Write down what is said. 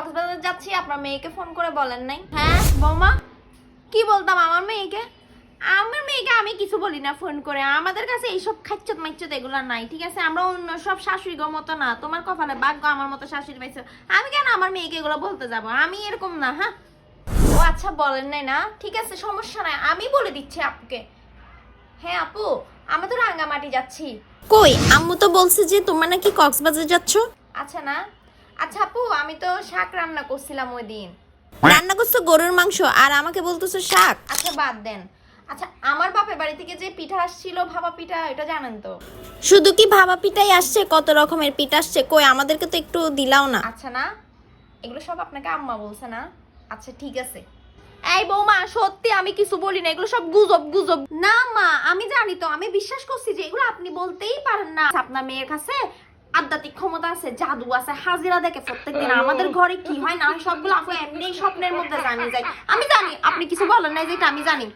কক্সবাজার যাচ্ছি আপনার মেয়েকে ফোন করে বলেন নাই। হ্যাঁ বৌমা? কি বলতাম আমার মেয়েকে? আমার মেয়েকে আমি কিছু বলি না ফোন করে। আমাদের কাছে এইসব খাচ্চত মাইচ্চত এগুলো নাই ঠিক আছে? আমরা অন্য সব শাশুড়ি গো মতো না। তোমার কপালে ভাগ্য আমার মতো শাশুড়ি পাইছো। আমি কেন আমার মেয়েকে এগুলো বলতে যাব? আমি এরকম না হ্যাঁ? ও আচ্ছা বলেন নাই না। ঠিক আছে সমস্যা নাই। আমি বলে দিচ্ছি আপুকে। হ্যাঁ আপু আমরা তো রাঙ্গামাটি যাচ্ছি। কই? আম্মু তো বলছে যে তোমরা নাকি কক্সবাজার যাচ্ছ? আচ্ছা না। আচ্ছা আপু আমি তো শাক রান্না করছিলাম ওই দিন রান্না করছ গরুর মাংস আর আমাকে বলতেছো শাক? আচ্ছা বাদ দেন। আচ্ছা আমার বাপের বাড়ি থেকে যে পিঠা আসছিল ভাপা পিঠা এটা জানেন তো? শুধু কি ভাপা পিঠাই আসছে? কত রকমের পিঠা আসছে? কই আমাদেরকে তো একটু দিলাও না। আচ্ছা না এগুলো সব আপনাকে আম্মা বলছে না? আচ্ছা ঠিক আছে। এই বৌমা সত্যি আমি কিছু বলি না এগুলো সব গুজব গুজব। না মা আমি জানি তো আমি বিশ্বাস করছি যে এগুলো আপনি বলতেই পারেন না। আপনার মেয়ের কাছে আধ্যাত্মিক ক্ষমতা আছে, জাদু আছে, হাজিরা দেখে প্রত্যেক দিন আমাদের ঘরে কি হয়, না সবগুলো আপু এমনি স্বপ্নের মধ্যে জানি যায় আমি জানি, আপনি কিছু বলেন নাই যেটা আমি জানি.